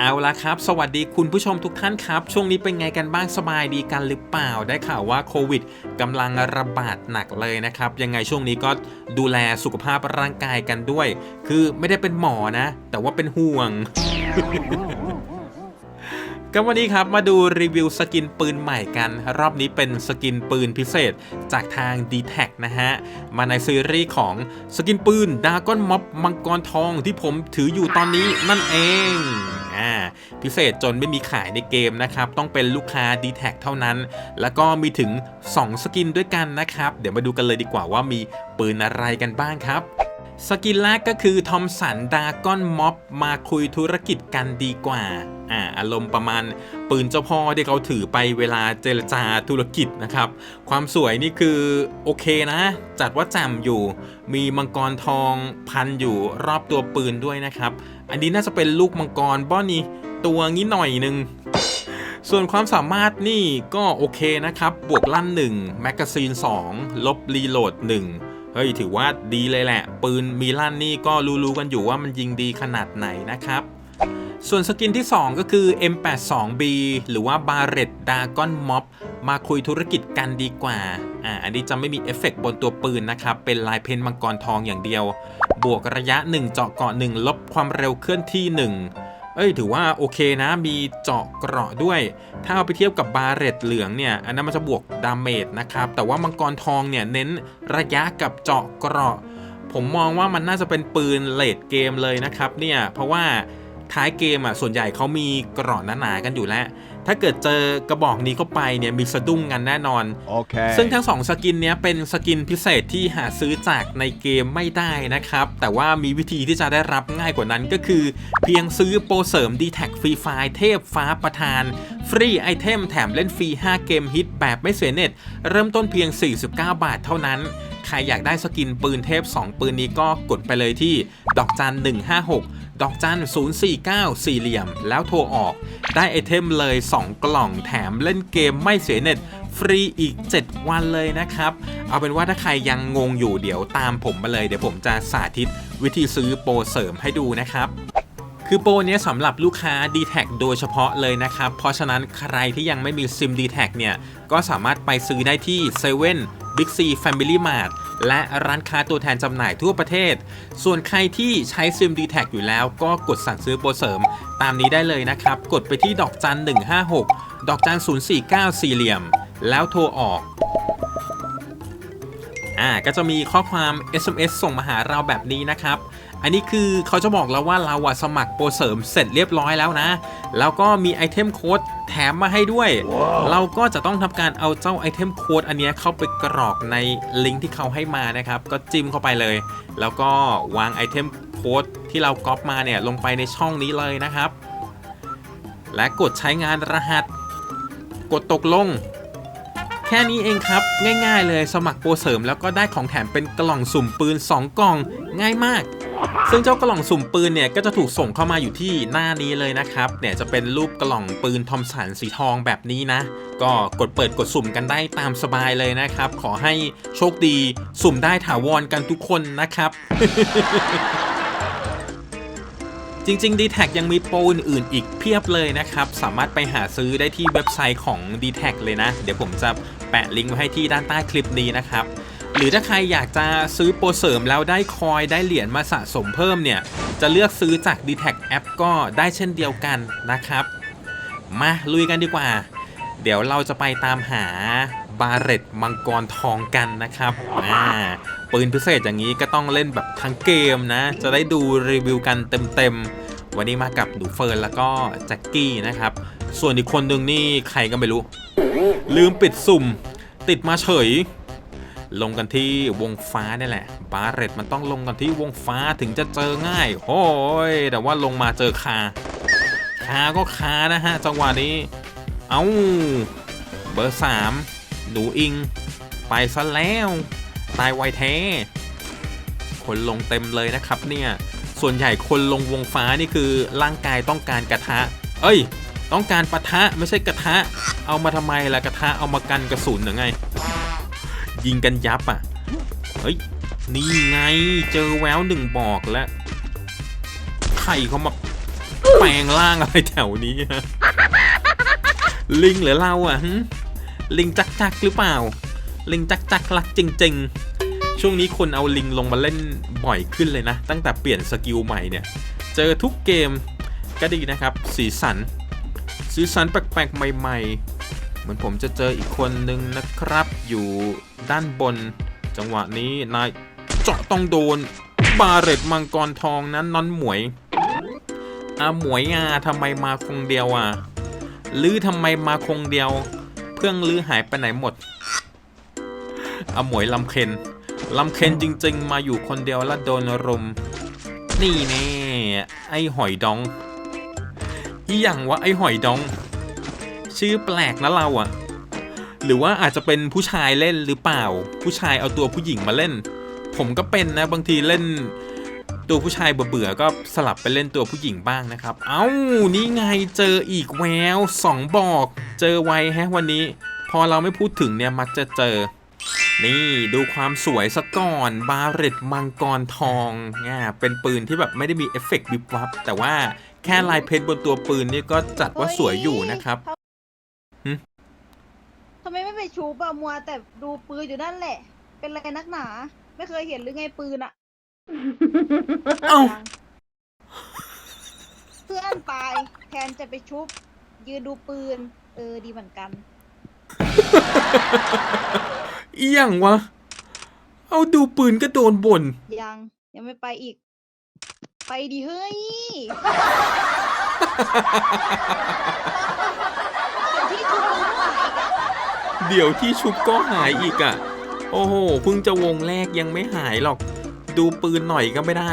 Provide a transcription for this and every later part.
เอาละครับ สวัสดีคุณผู้ชมทุกท่านครับ ช่วงนี้เป็นไงกันบ้างสบายดีกันหรือเปล่า ได้ข่าวว่าโควิดกำลังระบาดหนักเลยนะครับ ยังไงช่วงนี้ก็ดูแลสุขภาพร่างกายกันด้วย คือไม่ได้เป็นหมอนะ แต่ว่าเป็นห่วง ก็วันนี้ครับมาดูรีวิวสกินปืนใหม่กัน รอบนี้เป็นสกินปืนพิเศษจากทาง d t แทนะฮะ มาในซีรีส์ของสกินปืนดากอนม็อบมังกรทองที่ผมถืออยู่ตอนนี้นั่นเองอ่าพิเศษจนไม่มีขายในเกมนะครับ ต้องเป็นลูกค้า d t แทเท่านั้น แล้วก็มีถึง 2 สกินด้วยกันนะครับ เดี๋ยวมาดูกันเลยดีกว่าว่ามีปืนอะไรกันบ้างครับ สกินแรกก็คือทอมสันดากอนม็อบมาคุยธุรกิจกันดีกว่าอ่าอารมณ์ประมาณปืนเจ้าพ่อที่เขาถือไปเวลาเจรจาธุรกิจนะครับ ความสวยนี่คือโอเคนะ จัดว่าจ่มอยู่ มีมังกรทองพันอยู่รอบตัวปืนด้วยนะครับ อันนี้น่าจะเป็นลูกมังกรบ้อนี่ตัวงี้หน่อยหนึงส่วนความสามารถนี่ก็โอเคนะครับ บวกลั่น 1 แมกกาซีน 2 ลบรีโหลด 1 ฮ้ยถือว่าดีเลยแหละ ปืนมีลั่นนี่ก็รู้ๆกันอยู่ว่ามันยิงดีขนาดไหนนะครับ ส่วนสกินที่ 2 ก็คือ M82B หรือว่า Barret Dragon Mob มาคุยธุรกิจกันดีกว่า อ่า อันนี้จะไม่มีเอฟเฟกต์บนตัวปืนนะครับ เป็นลายเพนมังกรทองอย่างเดียว บวกระยะ 1 เจาะเกาะ1ลบความเร็วเคลื่อนที่ 1 เอ้ยถือว่าโอเคนะมีเจาะเกราะด้วย ถ้าเอาไปเทียบกับบาเรตเหลืองเนี่ยอันนั้นมันจะบวกดาเมจนะครับแต่ว่ามังกรทองเนี่ยเน้นระยะกับเจาะเกราะ ผมมองว่ามันน่าจะเป็นปืนเลดเกมเลยนะครับเนี่ยเพราะว่าท้ายเกมอะส่วนใหญ่เขามีเกราะหนาๆกันอยู่แล้ว ถ้าเกิดเจอกระบอกนี้เข้าไปเนี่ยมีสะดุ้งกันแน่นอน Okay. ซึ่งทั้งสองสกินเนี้ยเป็นสกินพิเศษที่หาซื้อจากในเกมไม่ได้นะครับ แต่ว่ามีวิธีที่จะได้รับง่ายกว่านั้นก็คือ เพียงซื้อโปรเสริม d t แทฟรีไฟล์เทพฟ้าประธาน ฟรีไอเทมแถมเล่นฟรี 5 เกมฮิตแบบไม่เสียเน็ต เริ่มต้นเพียง 49 บาทเท่านั้น ใครอยากได้สกินปืนเทพ 2 ปืนนี้ก็กดไปเลยที่ ดอกจัน 156 ดอกจัน 049 สี่เหลี่ยม แล้วโทรออก ได้ไอเทมเลย 2 กล่องแถมเล่นเกมไม่เสียเน็ตฟรีอีก 7 วันเลยนะครับ เอาเป็นว่าถ้าใครยังงงอยู่เดี๋ยวตามผมมาเลย เดี๋ยวผมจะสาธิตวิธีซื้อโปรเสริมให้ดูนะครับคือโปรนี้สำหรับลูกค้า d t แทโดยเฉพาะเลยนะครับ เพราะฉะนั้นใครที่ยังไม่มีซิม d t แทเนี่ย ก็สามารถไปซื้อได้ที่7 e เ e ่น Big C Family Mart และร้านค้าตัวแทนจำหน่ายทั่วประเทศ ส่วนใครที่ใช้ซิม d t แทอยู่แล้วก็กดสั่งซื้อโปรเสริม ตามนี้ได้เลยนะครับ กดไปที่ดอกจัน 156 ดอกจัน 049 สี่เหลี่ยม แล้วโทรออกอ่าก็จะมีข้อความ SMS ส่งมาหาเราแบบนี้นะครับ อันนี้คือเขาจะบอกเราว่าเราอะสมัครโปรเสริมเสร็จเรียบร้อยแล้วนะ แล้วก็มีไอเทมโค้ดแถมมาให้ด้วยเราก็จะต้องทำการเอาเจ้าไอเทมโค้ดอันเนี้ยเข้าไปกรอกในลิงก์ที่เขาให้มานะครับ ก็จิ้มเข้าไปเลย แล้วก็วางไอเทมโค้ดที่เราก๊อปมาเนี่ยลงไปในช่องนี้เลยนะครับ และกดใช้งานรหัส กดตกลงแค่นี้เองครับ ง่ายๆเลยสมัครโปรเสริมแล้วก็ได้ของแถมเป็นกล่องสุ่มปืน 2 กล่อง ง่ายมาก ซึ่งเจ้ากล่องสุ่มปืนเนี่ยก็จะถูกส่งเข้ามาอยู่ที่หน้านี้เลยนะครับเนี่ยจะเป็นรูปกล่องปืนทอมสันสีทองแบบนี้นะ ก็กดเปิดกดสุ่มกันได้ตามสบายเลยนะครับ ขอให้โชคดีสุ่มได้ถาวรกันทุกคนนะครับจริงๆ d t แทยังมีโปรอื่นๆอีกเพียบเลยนะครับ สามารถไปหาซื้อได้ที่เว็บไซต์ของ d t แทเลยนะ เดี๋ยวผมจะแปะลิงก์ไว้ให้ที่ด้านใต้คลิปนี้นะครับ หรือถ้าใครอยากจะซื้อโปรเสริมแล้วได้คอยได้เหรียญมาสะสมเพิ่มเนี่ย จะเลือกซื้อจาก d t แทแอปก็ได้เช่นเดียวกันนะครับ มาลุยกันดีกว่า เดี๋ยวเราจะไปตามหาบาเรตมังกรทองกันนะครับอ่าปืนพิเศษอย่างนี้ก็ต้องเล่นแบบทั้งเกมนะ จะได้ดูรีวิวกันเต็มๆ วันนี้มากับหนูเฟิร์นแล้วก็แจ็คกี้นะครับ ส่วนอีกคนหนึ่งนี่ใครก็ไม่รู้ ลืมปิดสุ่ม ติดมาเฉย ลงกันที่วงฟ้านี่แหละ บาเรตมันต้องลงกันที่วงฟ้าถึงจะเจอง่ายโอ้ยแต่ว่าลงมาเจอคาคาก็คานะฮะ จังหวะนี้ เอาเบอร์สามหนูอิง ไปซะแล้ว ตายไวแท้ คนลงเต็มเลยนะครับเนี่ย ส่วนใหญ่คนลงวงฟ้านี่คือร่างกายต้องการกระทะ เอ้ย ต้องการปะทะไม่ใช่กระทะ เอามาทำไมล่ะกระทะเอามากันกระสุนหรือไง ยิงกันยับอะ เฮ้ย นี่ไงเจอแววหนึ่งบอกแล้วไข่เขามาแปลงร่างอะไรแถวนี้ฮะลิงหรือเราอะลิงจักจักหรือเปล่า ลิงจักจักรักจริง ๆ ช่วงนี้คนเอาลิงลงมาเล่นบ่อยขึ้นเลยนะ ตั้งแต่เปลี่ยนสกิลใหม่เนี่ย เจอทุกเกมก็ดีนะครับ สีสัน สีสันแปลกๆใหม่ ๆ เหมือนผมจะเจออีกคนนึงนะครับอยู่ ด้านบน จังหวะนี้นายเจาะต้องโดน บาเรตมังกรทองนั้นนอนหมวยอาหมวยอะทำไมมาคงเดียวอะลือทำไมมาคงเดียว เพื่องลือหายไปไหนหมดอาหมวยลำเคนลำเคนจริง ๆ มาอยู่คนเดียวแล้วโดนรุม นี่แน่ไอหอยดองอีหยังวะไอหอยดอง ชื่อแปลกนะเราอะ หรือว่าอาจจะเป็นผู้ชายเล่นหรือเปล่า ผู้ชายเอาตัวผู้หญิงมาเล่น ผมก็เป็นนะบางทีเล่น ตัวผู้ชายเบื่อๆก็สลับไปเล่นตัวผู้หญิงบ้างนะครับ เอ้านี่ไงเจออีกแววสองบอก เจอไวแฮะวันนี้ พอเราไม่พูดถึงเนี่ยมักจะเจอ นี่ดูความสวยซะก่อนบาเรตมังกรทองเนี่ยเป็นปืนที่แบบไม่ได้มีเอฟเฟกต์วิบวับแต่ว่าแค่ลายเพชรบนตัวปืนนี่ก็จัดว่าสวยอยู่นะครับ ทำไมไม่ไปชูปอะมัวแต่ดูปืนอยู่นั่นแหละ เป็นไรนักหนา ไม่เคยเห็นหรือไงปืนอะเอ้ายังเพื่อนตายแทนจะไปชุบ ยืนดูปืน เออดีเหมือนกัน อีหยังวะ เอาดูปืนก็โดนบ่น ยังยังไม่ไปอีก ไปดีเฮ้ย เดี๋ยวที่ชุบก็หายอีกอะเดี๋ยวที่ชุบก็หายอีกอะ่ะ โอ้โหเพิ่งจะวงแรกยังไม่หายหรอก ดูปืนหน่อยก็ไม่ได้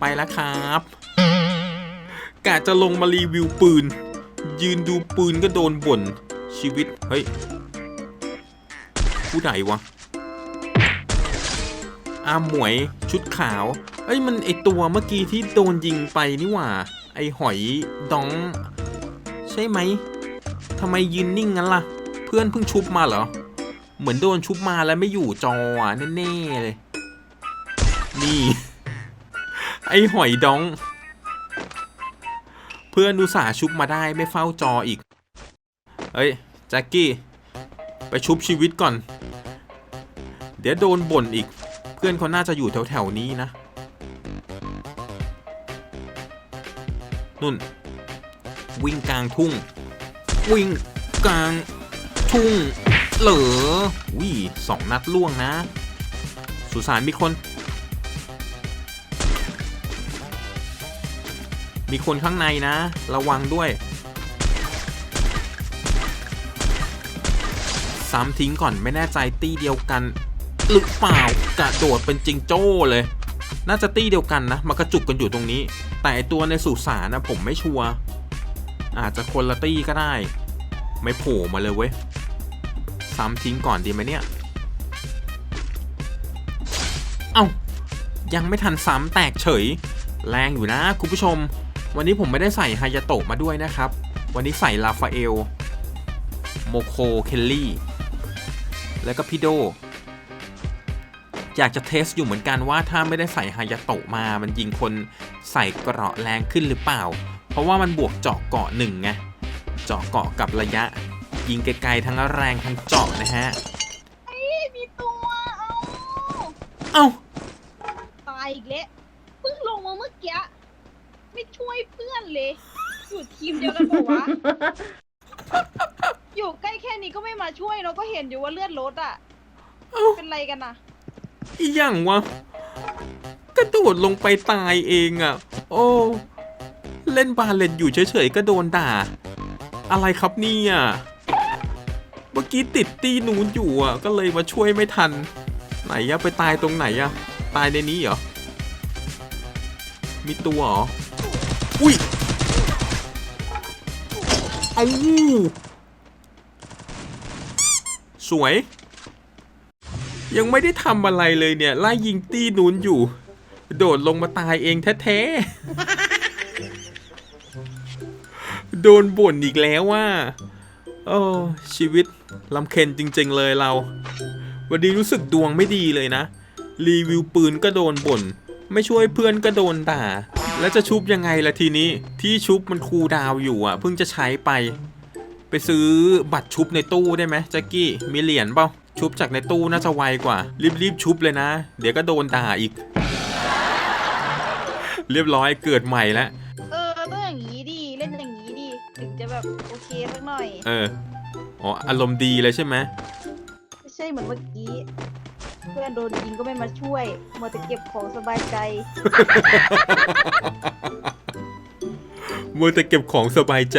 ไปแล้วครับกะจะลงมารีวิวปืน ยืนดูปืนก็โดนบ่น ชีวิต เฮ้ย ผู้ใดวะอาหมวยชุดขาว เอ้ยมันไอตัวเมื่อกี้ที่โดนยิงไปนี่หว่า ไอหอยดอง ใช่ไหมทำไมยืนนิ่งงั้นล่ะ พื่อนเพิ่งชุบมาเหรอ เหมือนโดนชุบมาแล้วไม่อยู่จออะแน่ๆเลย นี่ ไอหอยดอง เพื่อนอุตส่าชุบมาได้ไม่เฝ้าจออีกเฮ้ยแจ็คกี้ ไปชุบชีวิตก่อน เดี๋ยวโดนบ่นอีก เพื่อนเขาน่าจะอยู่แถวๆนี้นะนุ่น วิ่งกลางทุ่ง วิ่งกลาง ทุ่ง เหรอวิสองนัดล่วงนะ สุสานมีคน มีคนข้างในนะ ระวังด้วย ซ้ำทิ้งก่อนไม่แน่ใจตี้เดียวกัน หรือเปล่ากระโดดเป็นจิงโจ้เลย น่าจะตี้เดียวกันนะ มากระจุกกันอยู่ตรงนี้ แต่ตัวในสุสานนะผมไม่ชัวร์อาจจะคนละตี้ก็ได้ ไม่โผล่มาเลยเว้ย ซ้ำทิ้งก่อนดีไหมเนี่ย เอ้า ยังไม่ทันซ้ำแตกเฉย แรงอยู่นะคุณผู้ชม วันนี้ผมไม่ได้ใส่ฮายาโตะมาด้วยนะครับ วันนี้ใส่ลาฟาเอล โมโค เคลลี่ แล้วก็พี่โด อยากจะเทสอยู่เหมือนกันว่าถ้าไม่ได้ใส่ฮายาโตะมา มันยิงคนใส่เกราะแรงขึ้นหรือเปล่า เพราะว่ามันบวกเจาะเกาะหนึ่งไง เจาะเกาะกับระยะ ยิงไกลๆทั้งแรงทั้งเจาะนะฮะมีตัวเอาเอ้าตายอีกแล้วเพิ่งลงมาเมื่อกี้ไม่ช่วยเพื่อนเลย อยู่ทีมเดียวกันปะวะ อยู่ใกล้แค่นี้ก็ไม่มาช่วยเราก็เห็นอยู่ว่าเลือดลดอะ เอ้าเป็นไรกันนะอีหยังวะกระโดดลงไปตายเองอะ่ะ โอ้เล่นบาเลนอยู่เฉยๆก็โดนด่า อะไรครับเนี่ย เมื่อกี้ติดตีนูนอยู่อะ ก็เลยมาช่วยไม่ทัน ไหนอะไปตายตรงไหนอะตายในนี้เหรอ มีตัวเหรอ อุ้ยเอาสวย ยังไม่ได้ทำอะไรเลยเนี่ยไล่ยิงตีนูนอยู่ โดดลงมาตายเองแท้ๆ โดนบ่นอีกแล้วว่า โอ้ชีวิตลำเค็นจริง ๆ เลยเรา วันนี้รู้สึกดวงไม่ดีเลยนะ รีวิวปืนก็โดนบ่น ไม่ช่วยเพื่อนก็โดนด่า แล้วจะชุบยังไงล่ะทีนี้ ที่ชุบมันคูดาวอยู่อะ เพิ่งจะใช้ไป ไปซื้อบัตรชุบในตู้ได้ไหมแจ็กกี้ มีเหรียญเปล่า ชุบจากในตู้น่าจะไวกว่า รีบๆชุบเลยนะ เดี๋ยวก็โดนด่าอีก เรียบร้อยเกิดใหม่แล้ว จะแบบโอเคสักหน่อย เออ อ๋อ อารมณ์ดีเลยใช่ไหมไม่ใช่เหมือนเมื่อกี้ เพื่อนโดนยิงก็ไม่มาช่วยมัวแต่เก็บของสบายใจมัวแต่เก็บของสบายใจ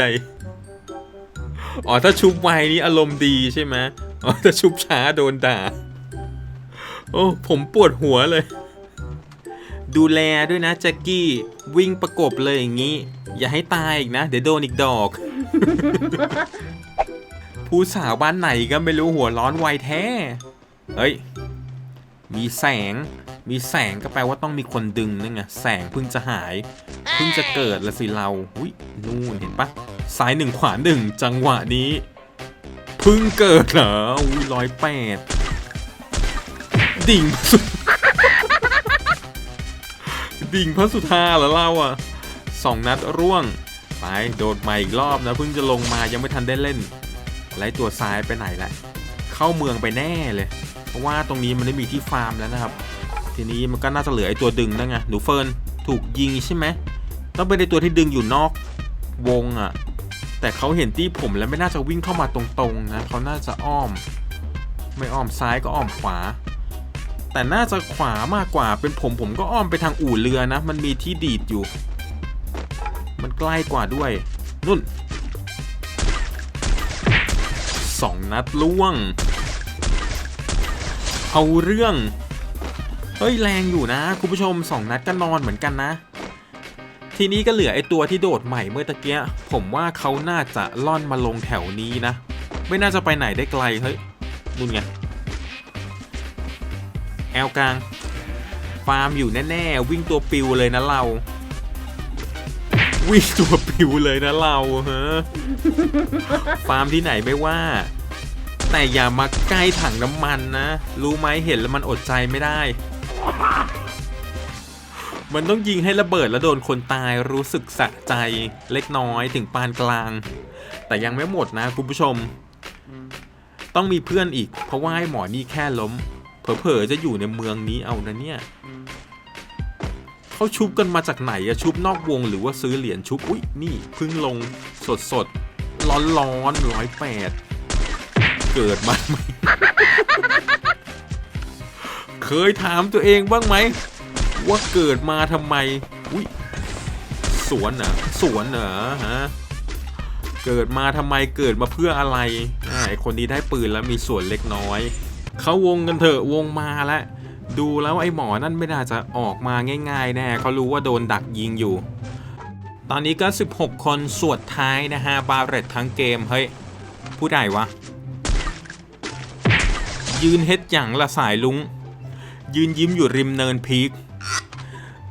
อ๋อ ถ้าชุบไวนี่อารมณ์ดีใช่ไหมอ๋อ ถ้าชุบช้าโดนด่า โอ้ ผมปวดหัวเลย ดูแลด้วยนะแจ็กกี้ วิ่งประกบเลยอย่างนี้ อย่าให้ตายอีกนะ เดี๋ยวโดนอีกดอก ผู้สาวบ้านไหนก็ไม่รู้หัวร้อนไวแท้ เฮ้ย มีแสง มีแสงก็แปลว่าต้องมีคนดึงนั่นไง แสงเพิ่งจะหาย เพิ่งจะเกิดละสิเรา อุ้ยนู่นเห็นปะซ้ายหนึ่งขวาหนึ่งจังหวะนี้ เพิ่งเกิดเหรอ อุ้ยร้อยแปด ดิ่งสุดิ่งพระสุธาเหรอเราอะสองนัดร่วง ไปโดดใหม่อีกรอบนะเพิ่งจะลงมายังไม่ทันได้เล่นไล่ตัวซ้ายไปไหนละเข้าเมืองไปแน่เลย เพราะว่าตรงนี้มันไม่มีที่ฟาร์มแล้วนะครับ ทีนี้มันก็น่าจะเหลือไอ้ตัวดึงนั่นไงหนูเฟิร์นถูกยิงใช่ไหมต้องเป็นไอ้ตัวที่ดึงอยู่นอกวงอะ่ะแต่เขาเห็นที่ผมแล้วไม่น่าจะวิ่งเข้ามาตรงๆนะเขาน่าจะอ้อม ไม่อ้อมซ้ายก็อ้อมขวา แต่น่าจะขวามากกว่าเป็นผมผมก็อ้อมไปทางอู่เรือนะ มันมีที่ดีดอยู่ มันใกล้กว่าด้วย นุ่นสองนัดล่วง เอาเรื่อง เฮ้ยแรงอยู่นะ คุณผู้ชมสองนัดก็นอนเหมือนกันนะ ทีนี้ก็เหลือไอตัวที่โดดใหม่เมื่อตะเกียผมว่าเขาน่าจะล่อนมาลงแถวนี้นะ ไม่น่าจะไปไหนได้ไกล เฮ้ยนู่นไงแอลกลาง ฟาร์มอยู่แน่ ๆ วิ่งตัวปิวเลยนะเรา วิ่งตัวปิวเลยนะเราฮะฟาร์มที่ไหนไม่ว่า แต่อย่ามาใกล้ถังน้ำมันนะ รู้ไหมเห็นแล้วมันอดใจไม่ได้ มันต้องยิงให้ระเบิดแล้วโดนคนตายรู้สึกสะใจเล็กน้อยถึงปานกลาง แต่ยังไม่หมดนะคุณผู้ชม ต้องมีเพื่อนอีก เพราะว่าไอ้หมอนี่แค่ล้ม เผลอๆจะอยู่ในเมืองนี้เอานะเนี่ย เขาชุบกันมาจากไหนอะชุบนอกวงหรือว่าซื้อเหรียญชุบ อุ้ยนี่เพิ่งลงสดสดร้อนร้อนร้อยแปดเกิดมาไหมเคยถามตัวเองบ้างไหม ว่าเกิดมาทำไม อุ้ยสวนเหรอสวนเหรอฮะเกิดมาทำไมเกิดมาเพื่ออะไรไอคนนี้ได้ปืนแล้วมีส่วนเล็กน้อย เขาวงกันเถอะวงมาแล้ว ดูแล้วไอ้หมอนั่นไม่น่าจะออกมาง่ายๆแน่เขารู้ว่าโดนดักยิงอยู่ ตอนนี้ก็ 16 คนสวดท้ายนะฮะ บาเรตทั้งเกม เฮ้ย ผู้ใดวะ ยืนเฮ็ดอย่างละสายลุง ยืนยิ้มอยู่ริมเนินพีค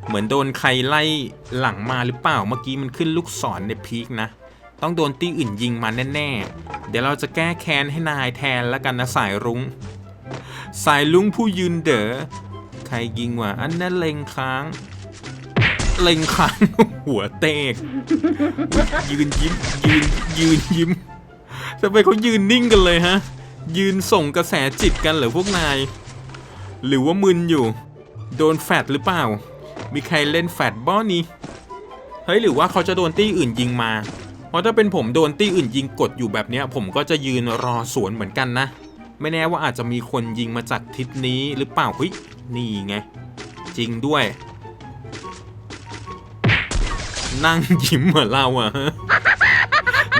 เหมือนโดนใครไล่หลังมาหรือเปล่าเมื่อกี้มันขึ้นลูกศรในพีคนะ ต้องโดนตี้อื่นยิงมาแน่ๆ เดี๋ยวเราจะแก้แค้นให้นายแทนแล้วกันนะสายรุง้ง สายลุงผู้ยืนเด๋อใครยิงวะอันนั้นเล็งค้าง เล็งค้าง หัวเตก ยืนยิ้มยืนยืนยิ้มทำไมเขายืนนิ่งกันเลยฮะ ยืนส่งกระแสจิตกันเหรอพวกนาย หรือว่ามึนอยู่ โดนแฟดหรือเปล่า มีใครเล่นแฟดบ้อนี้เฮ้ยหรือว่าเขาจะโดนตี้อื่นยิงมา เพราะถ้าเป็นผมโดนตี้อื่นยิงกดอยู่แบบเนี้ย ผมก็จะยืนรอสวนเหมือนกันนะ ไม่แน่ว่าอาจจะมีคนยิงมาจากทิศนี้หรือเปล่าเฮ้ยนี่ไง จริงด้วย นั่งยิ้มเหมือนเราอะ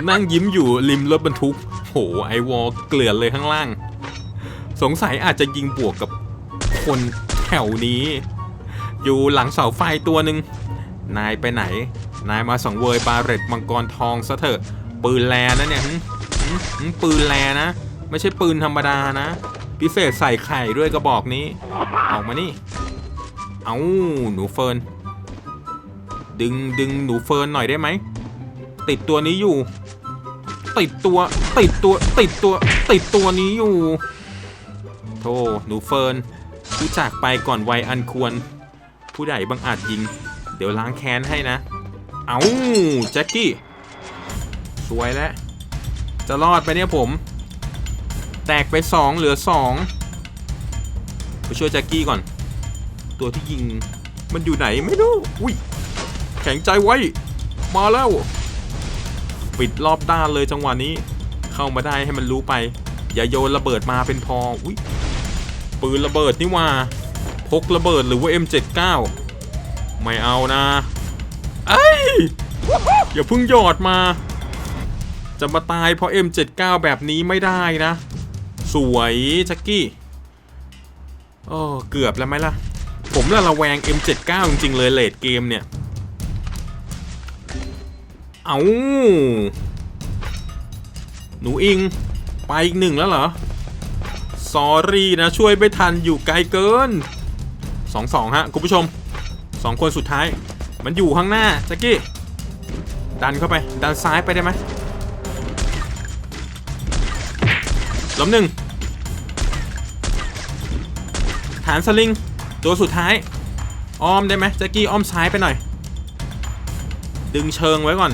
นั่งยิ้มอยู่ริมรถบรรทุก โหไอวอลเกลือนเลยข้างล่าง สงสัยอาจจะยิงบวกกับคนแถวนี้ อยู่หลังเสาไฟตัวหนึ่งนายไปไหน นายมาสังเวยบาเรตมังกรทองซะเถอะ ปืนแลนะเนี่ยปืนแลนะ ไม่ใช่ปืนธรรมดานะ พิเศษใส่ไข่ด้วยกระบอกนี้ ออกมานี่ เอาหนูเฟิร์น ดึงดึงหนูเฟิร์นหน่อยได้ไหม ติดตัวนี้อยู่ ติดตัว ติดตัว ติดตัว ติดตัวนี้อยู่ โธ่หนูเฟิร์นผู้จากไปก่อนวัยอันควร ผู้ใดบังอาจยิง เดี๋ยวล้างแค้นให้นะ เอาแจ็คกี้ สวยแล้ว จะรอดไปเนี่ยผม แตกไปสองเหลือสองไปช่วยแจ็คกี้ก่อน ตัวที่ยิงมันอยู่ไหนไม่รู้ อุ้ย แข็งใจไว้ มาแล้ว ปิดรอบด้านเลยจังหวะนี้ เข้ามาได้ให้มันรู้ไป อย่าโยนระเบิดมาเป็นพอ อุ้ย ปืนระเบิดนี่ว่า พกระเบิดหรือว่า M79 ไม่เอานะไอ้ยอย่าเพิ่งหยอดมา จะมาตายเพราะ M79 แบบนี้ไม่ได้นะ สวยแจ็กกี้โอ้เกือบแล้วไหมล่ะ ผมละระแวง M79 จริงๆเลยเลดเกมเนี่ย เอาหนูอิง ไปอีกหนึ่งแล้วเหรอสอรี่นะ ช่วยไม่ทันอยู่ไกลเกินสองสองฮะ คุณผู้ชมสองคนสุดท้าย มันอยู่ข้างหน้าจ็กกี้ ดันเข้าไป ดันซ้ายไปได้ไหมล้มหนึ่งานสลิง ตัวสุดท้าย อ้อมได้ไหมแจ็กกี้อ้อมซ้ายไปหน่อย ดึงเชิงไว้ก่อน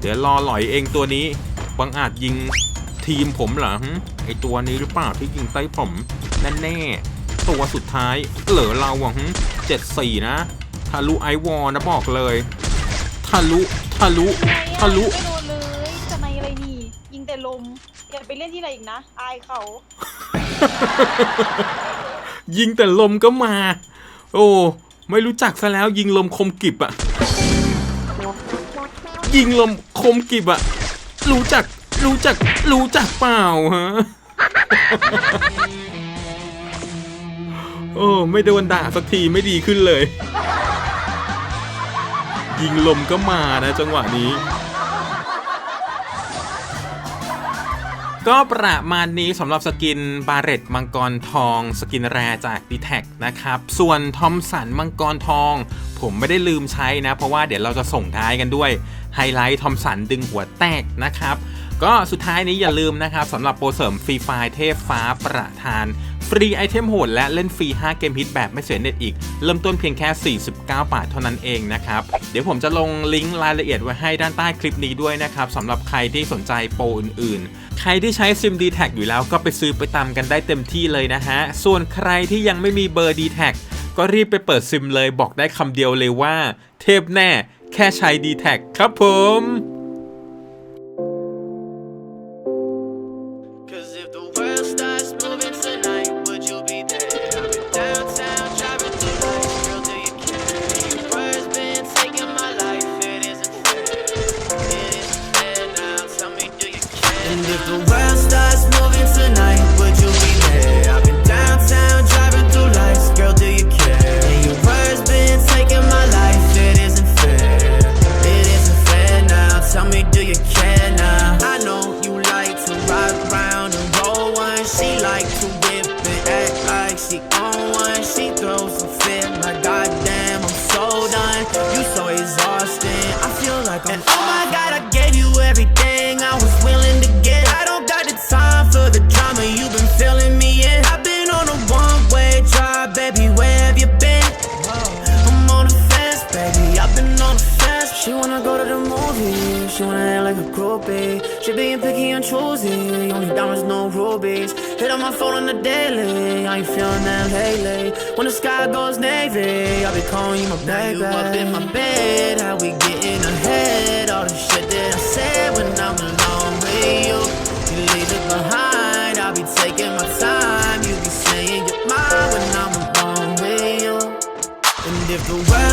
เดี๋ยวรอหลอยเองตัวนี้ บังอาจยิงทีมผมเหรอไอตัวนี้หรือเปล่าที่ยิงใต้ผมแน่ๆตัวสุดท้ายเหลือเราอะเจ็ดสี่นะ ทะลุไอวอลนะบอกเลย ทะลุ ทะลุ ทะลุไม่โดนเลยทำไมอะไรนี่ ยิงแต่ลม อย่าไปเล่นที่ไหนอีกนะ อายเขา ยิงแต่ลมก็มา โอ้ ไม่รู้จักซะแล้วยิงลมคมกิบอะยิงลมคมกิบอะรู้จัก รู้จัก รู้จักเปล่าฮะ โอ้ ไม่โดนด่าสักทีไม่ดีขึ้นเลย ยิงลมก็มานะจังหวะนี้ ก็ประมาณนี้สำหรับสกินบาเรตมังกรทอง สกินแรจาก d t แทนะครับ ส่วนทอมสันมังกรทอง ผมไม่ได้ลืมใช้นะ เพราะว่าเดี๋ยวเราจะส่งท้ายกันด้วยไฮไลท์ทอมสันดึงหัวแตกนะครับ ก็สุดท้ายนี้อย่าลืมนะครับสำหรับโปรเสริมฟรีไฟล์เทพฟ้าประธาน ฟรีไอเทมโหดและเล่นฟรี 5 เกมฮิตแบบไม่เสียเน็ตอีก เริ่มต้นเพียงแค่ 49 บาทเท่านั้นเองนะครับ เดี๋ยวผมจะลงลิงก์รายละเอียดไว้ให้ด้านใต้คลิปนี้ด้วยนะครับสำหรับใครที่สนใจโปรอื่นๆ ใครที่ใช้ซิม d t แทอยู่แล้วก็ไปซื้อไปตามกันได้เต็มที่เลยนะฮะ ส่วนใครที่ยังไม่มีเบอร์ d t แทก็รีบไปเปิดซิมเลยบอกได้คำเดียวเลยว่า เทพแน่ แค่ใช้ d t แทครับผม if the world starts moving tonight, would you be there? copay. She being picky and choosy, only diamonds, no rubies. Hit on my phone on the daily, I ain't feeling that lately. When the sky goes navy, I'll be calling you my baby. Now you up in my bed, how we getting ahead? All the shit that I said when I'm alone with you, you leave it behind. I'll be taking my time, you be saying you're mine when I'm alone with you. And if the world